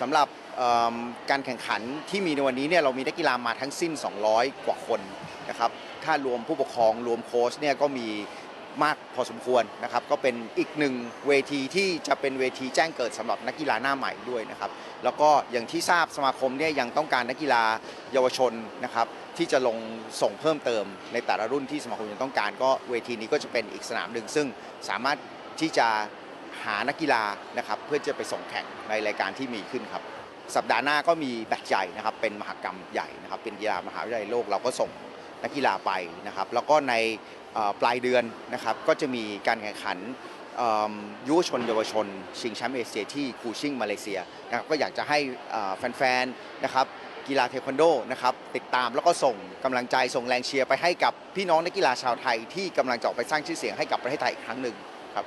สำหรับการแข่งขันที่มีในวันนี้เนี่ยเรามีนักกีฬามาทั้งสิ้น 200 กว่าคนนะครับถ้ารวมผู้ปกครองรวมโค้ชเนี่ยก็มีมากพอสมควรนะครับ ก็เป็นอีกหนึ่งเวทีที่จะเป็นเวทีแจ้งเกิดสำหรับนักกีฬาหน้าใหม่ด้วยนะครับ แล้วก็อย่างที่ทราบสมาคมเนี่ยยังต้องการนักกีฬาเยาวชนนะครับ ที่จะลงส่งเพิ่มเติมในแต่ละรุ่นที่สมาคมยังต้องการ ก็เวทีนี้ก็จะเป็นอีกสนามหนึ่งซึ่งสามารถที่จะ หานักกีฬานะครับเพื่อจะไปส่งแข่งในรายการที่มีขึ้นครับ สัปดาห์หน้าก็มีแบตใหญ่นะครับเป็นมหกรรมใหญ่นะครับเป็นกีฬามหาวิทยาลัยโลกเราก็ส่งนักกีฬาไปนะครับ แล้วก็ในปลายเดือนนะครับก็จะมีการแข่งขันยุวชนเยาวชน ชิงแชมป์เอเชียที่คูชิงมาเลเซียนะครับก็อยากจะให้แฟนๆนะครับกีฬาเทควันโดนะครับติดตามแล้วก็ส่งกำลังใจส่งแรงเชียร์ไปให้กับพี่น้องนักกีฬาชาวไทยที่กำลังจะออกไปสร้างชื่อเสียงให้กับประเทศไทยอีกครั้งหนึ่งครับ